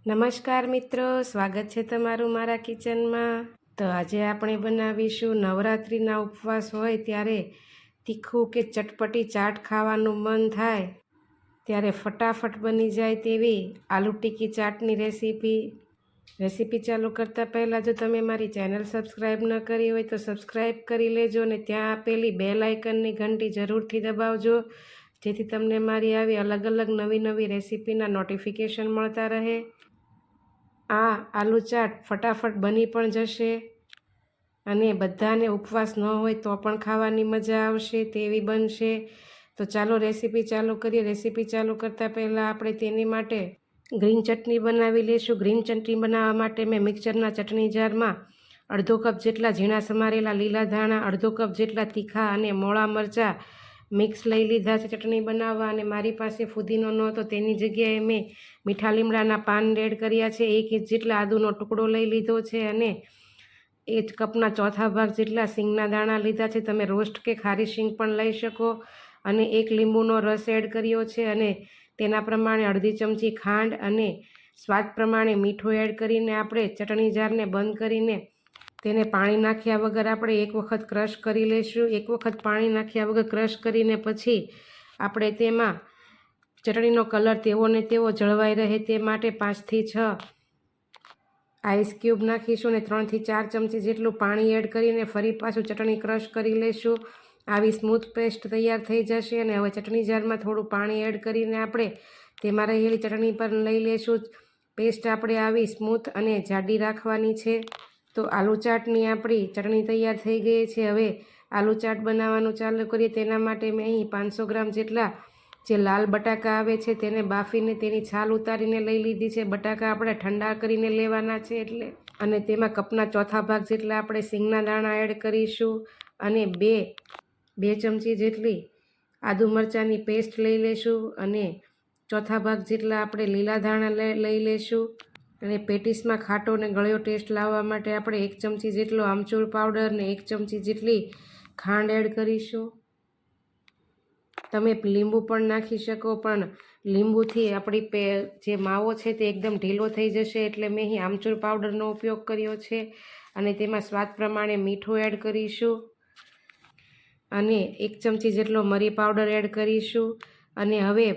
નમસ્કાર મિત્રો, સ્વાગત છે તમારું મારા કિચનમાં. તો આજે આપણે બનાવીશું નવરાત્રિના ઉપવાસ હોય ત્યારે તીખું કે ચટપટી ચાટ ખાવાનું મન થાય, ત્યારે ફટાફટ બની જાય તેવી આલુ ટીકી ચાટની રેસીપી. રેસીપી ચાલુ કરતાં પહેલાં જો તમે મારી ચેનલ સબસ્ક્રાઈબ ન કરી હોય તો સબસ્ક્રાઈબ કરી લેજો અને ત્યાં આપેલી બેલ આઇકનની ઘંટી જરૂરથી દબાવજો, જેથી તમને મારી આવી અલગ અલગ નવી નવી રેસીપીના નોટિફિકેશન મળતા રહે. આ આલુ ચાટ ફટાફટ બની પણ જશે અને બધાને ઉપવાસ ન હોય તો પણ ખાવાની મજા આવશે તેવી બનશે. તો ચાલો રેસીપી ચાલુ કરીએ. રેસીપી ચાલુ કરતાં પહેલાં આપણે તેની માટે ગ્રીન ચટણી બનાવી લઈશું. ગ્રીન ચટણી બનાવવા માટે મેં મિક્સરના ચટણી જારમાં અડધો કપ જેટલા ઝીણા સમારેલા લીલા ધાણા, અડધો કપ જેટલા તીખા અને મોળા મરચાં મિક્સ લઈ લીધા છે ચટણી બનાવવા અને મારી પાસે ફુદીનો નહોતો તેની જગ્યાએ મેં મીઠા લીમડાના પાન એડ કર્યા છે. એક ઇંચ જેટલા આદુનો ટુકડો લઈ લીધો છે અને એ જ કપના ચોથા ભાગ જેટલા સિંગના દાણા લીધા છે. તમે રોસ્ટ કે ખારી સિંગ પણ લઈ શકો અને એક લીંબુનો રસ એડ કર્યો છે અને તેના પ્રમાણે અડધી ચમચી ખાંડ અને સ્વાદ પ્રમાણે મીઠું એડ કરીને આપણે ચટણી જારને બંધ કરીને તેને પાણી નાખ્યા વગર આપણે એક વખત ક્રશ કરી લઈશું એક વખત પાણી નાખ્યા વગર ક્રશ કરીને પછી આપણે તેમાં ચટણીનો કલર તેવો ને તેવો જળવાઈ રહે તે માટે પાંચથી છ આઈસ ક્યુબ નાખીશું અને ત્રણથી ચાર ચમચી જેટલું પાણી એડ કરીને ફરી પાછું ચટણી ક્રશ કરી લઈશું આવી સ્મૂથ પેસ્ટ તૈયાર થઈ જશે અને હવે ચટણી જારમાં થોડું પાણી એડ કરીને આપણે તેમાં રહેલી ચટણી પર લઈ લઈશું પેસ્ટ આપણે આવી સ્મૂથ અને જાડી રાખવાની છે. તો આલુ ચાટની આપણી ચટણી તૈયાર થઈ ગઈ છે. હવે આલુ ચાટ બનાવવાનું ચાલુ કરીએ. તેના માટે મેં અહીં પાંચસો ગ્રામ જેટલા જે લાલ બટાકા આવે છે તેને બાફીને તેની છાલ ઉતારીને લઈ લીધી છે. બટાકા આપણે ઠંડા કરીને લેવાના છે એટલે. અને તેમાં કપના ચોથા ભાગ જેટલા આપણે સિંગના દાણા એડ કરીશું. અને બે બે ચમચી જેટલી આદુ મરચાંની પેસ્ટ લઈ લઈશું અને ચોથા ભાગ જેટલા આપણે લીલા ધાણા લઈ લઈશું અને પેટીસમાં ખાટો અને ગળ્યો ટેસ્ટ લાવવા માટે આપણે એક ચમચી જેટલો આમચૂર પાવડર ને એક ચમચી જેટલી ખાંડ એડ કરીશું. તમે લીંબુ પણ નાખી શકો, પણ લીંબુથી આપણી પે જે માવો છે તે એકદમ ઢીલો થઈ જશે એટલે મેં અહીં આમચૂર પાવડરનો ઉપયોગ કર્યો છે અને તેમાં સ્વાદ પ્રમાણે મીઠું એડ કરીશું. અને એક ચમચી જેટલો મરી પાવડર એડ કરીશું. અને હવે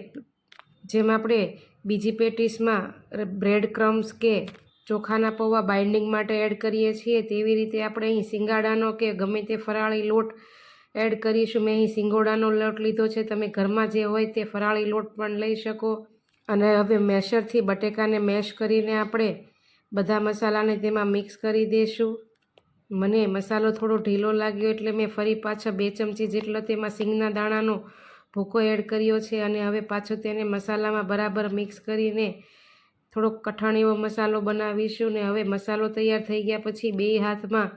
જેમ આપણે બીજી પેટીસમાં બ્રેડ ક્રમ્સ કે ચોખાના પૌવા બાઇન્ડિંગ માટે એડ કરીએ છીએ. તેવી રીતે આપણે અહીં સિંગાડાનો કે ગમે તે ફરાળી લોટ એડ કરીશું. મેં અહીં સિંગોડાનો લોટ લીધો છે. તમે ઘરમાં જે હોય તે ફરાળી લોટ પણ લઈ શકો. અને હવે મેશરથી બટેકાને મેશ કરીને આપણે બધા મસાલાને તેમાં મિક્સ કરી દઈશું મને મસાલો થોડો ઢીલો લાગ્યો એટલે મેં ફરી પાછા બે ચમચી જેટલો તેમાં સિંગના દાણાનો ભૂકો એડ કર્યો છે અને હવે પાછો તેને મસાલામાં બરાબર મિક્સ કરીને થોડોક કઠણ એવો મસાલો બનાવીશું ને હવે મસાલો તૈયાર થઈ ગયા પછી બે હાથમાં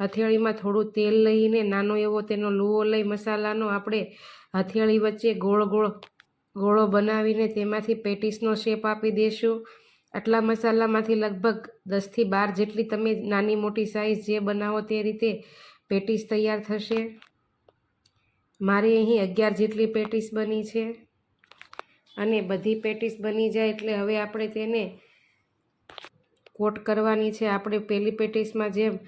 હથેળીમાં થોડું તેલ લઈને નાનો એવો તેનો લુવો લઈ મસાલાનો આપણે હથેળી વચ્ચે ગોળ ગોળ ગોળો બનાવીને તેમાંથી પેટીસનો શેપ આપી દઈશું આટલા મસાલામાંથી લગભગ દસથી બાર જેટલી તમે નાની મોટી સાઇઝ જે બનાવો તે રીતે પેટીસ તૈયાર થશે. મારી અહીં અગિયાર જેટલી પેટીસ બની છે અને બધી પેટીસ બની જાય એટલે હવે આપણે તેને કોટ કરવાની છે. આપણે પહેલી પેટીસમાં જેમ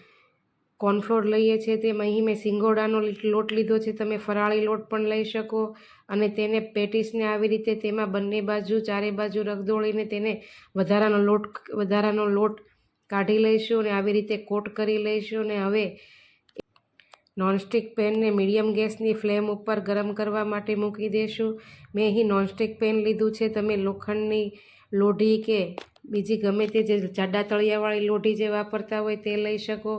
કોર્નફ્લોર લઈએ છીએ તેમ અહીં મેં સિંગોડાનો લોટ લીધો છે. તમે ફરાળી લોટ પણ લઈ શકો અને તેને પેટીસને આવી રીતે તેમાં બંને બાજુ, ચારે બાજુ રગદોળીને તેને વધારાનો લોટ વધારાનો લોટ કાઢી લઈશું અને આવી રીતે કોટ કરી લઈશું અને હવે નોનસ્ટિક પેનને મીડિયમ ગેસની ફ્લેમ ઉપર ગરમ કરવા માટે મૂકી દઈશું મેં અહીં નોનસ્ટિક પેન લીધું છે. તમે લોખંડની લોઢી કે બીજી ગમે તે જે જાડા તળિયાવાળી લોઢી જે વાપરતા હોય તે લઈ શકો.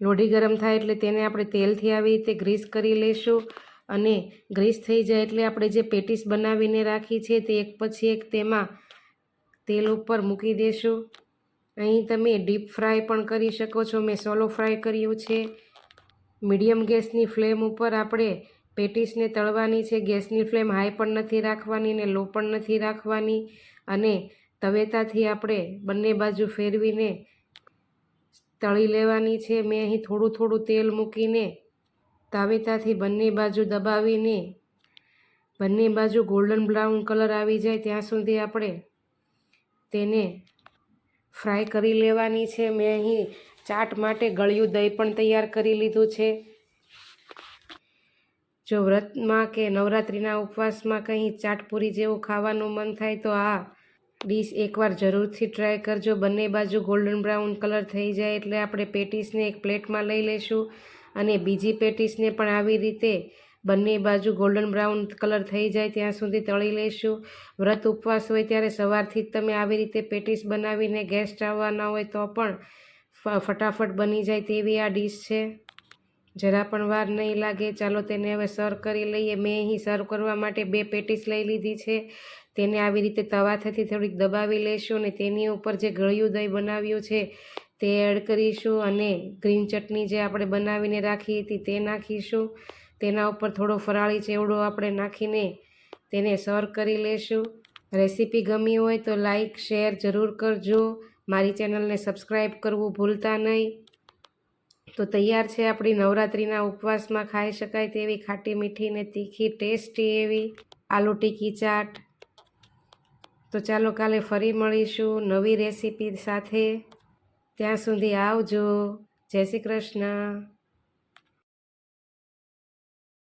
લોઢી ગરમ થાય એટલે તેને આપણે તેલથી આવી રીતે ગ્રીસ કરી લઈશું અને ગ્રીસ થઈ જાય એટલે આપણે જે પેટીસ બનાવીને રાખી છે તે એક પછી એક તેમાં તેલ ઉપર મૂકી દઈશું અહીં તમે ડીપ ફ્રાય પણ કરી શકો છો. મેં સોલો ફ્રાય કર્યું છે. મીડિયમ ગેસની ફ્લેમ ઉપર આપણે પેટીસને તળવાની છે. ગેસની ફ્લેમ હાઈ પણ નથી રાખવાની ને લો પણ નથી રાખવાની. અને તવેતાથી આપણે બંને બાજુ ફેરવીને તળી લેવાની છે. મેં અહીં થોડું થોડું તેલ મૂકીને તાવેતાથી બંને બાજુ દબાવીને બંને બાજુ ગોલ્ડન બ્રાઉન કલર આવી જાય ત્યાં સુધી આપણે તેને ફ્રાય કરી લેવાની છે. મેં અહીં ચાટ માટે ગળ્યું દહીં પણ તૈયાર કરી લીધું છે. જો વ્રતમાં કે નવરાત્રિના ઉપવાસમાં કંઈ ચાટપુરી જેવું ખાવાનું મન થાય તો આ ડીશ એકવાર જરૂરથી ટ્રાય કરજો. બંને બાજુ ગોલ્ડન બ્રાઉન કલર થઈ જાય એટલે આપણે પેટીસને એક પ્લેટમાં લઈ લઈશું અને બીજી પેટીસને પણ આવી રીતે બંને બાજુ ગોલ્ડન બ્રાઉન કલર થઈ જાય ત્યાં સુધી તળી લઈશું વ્રત ઉપવાસ હોય ત્યારે સવારથી જ તમે આવી રીતે પેટીસ બનાવીને ગેસ્ટ આવવાના હોય તો પણ ફટાફટ બની જાય તેવી આ ડીશ છે. જરા પણ વાર નહીં લાગે, ચાલો તેને હવે સર્વ કરી લઈએ. મેં અહીં સર્વ કરવા માટે બે પેટીસ લઈ લીધી છે. તેને આવી રીતે તવાથેથી થોડીક દબાવી લઈશું અને તેની ઉપર જે ગળ્યું દહીં બનાવ્યું છે તે એડ કરીશું અને ગ્રીન ચટણી જે આપણે બનાવીને રાખી હતી તે નાખીશું. તેના ઉપર થોડો ફરાળી ચેવડો આપણે નાખીને તેને સર્વ કરી લેશું. રેસીપી ગમી હોય તો લાઈક, શેર જરૂર કરજો. મારી ચેનલને સબસ્ક્રાઈબ કરવું ભૂલતા નહીં. તો તૈયાર છે આપણી નવરાત્રિના ઉપવાસમાં ખાઈ શકાય તેવી ખાટી મીઠી ને તીખી ટેસ્ટી એવી આલુ ટીકી ચાટ. તો ચાલો કાલે ફરી મળીશું નવી રેસીપી સાથે. ત્યાં સુધી આવજો. જય શ્રી કૃષ્ણ.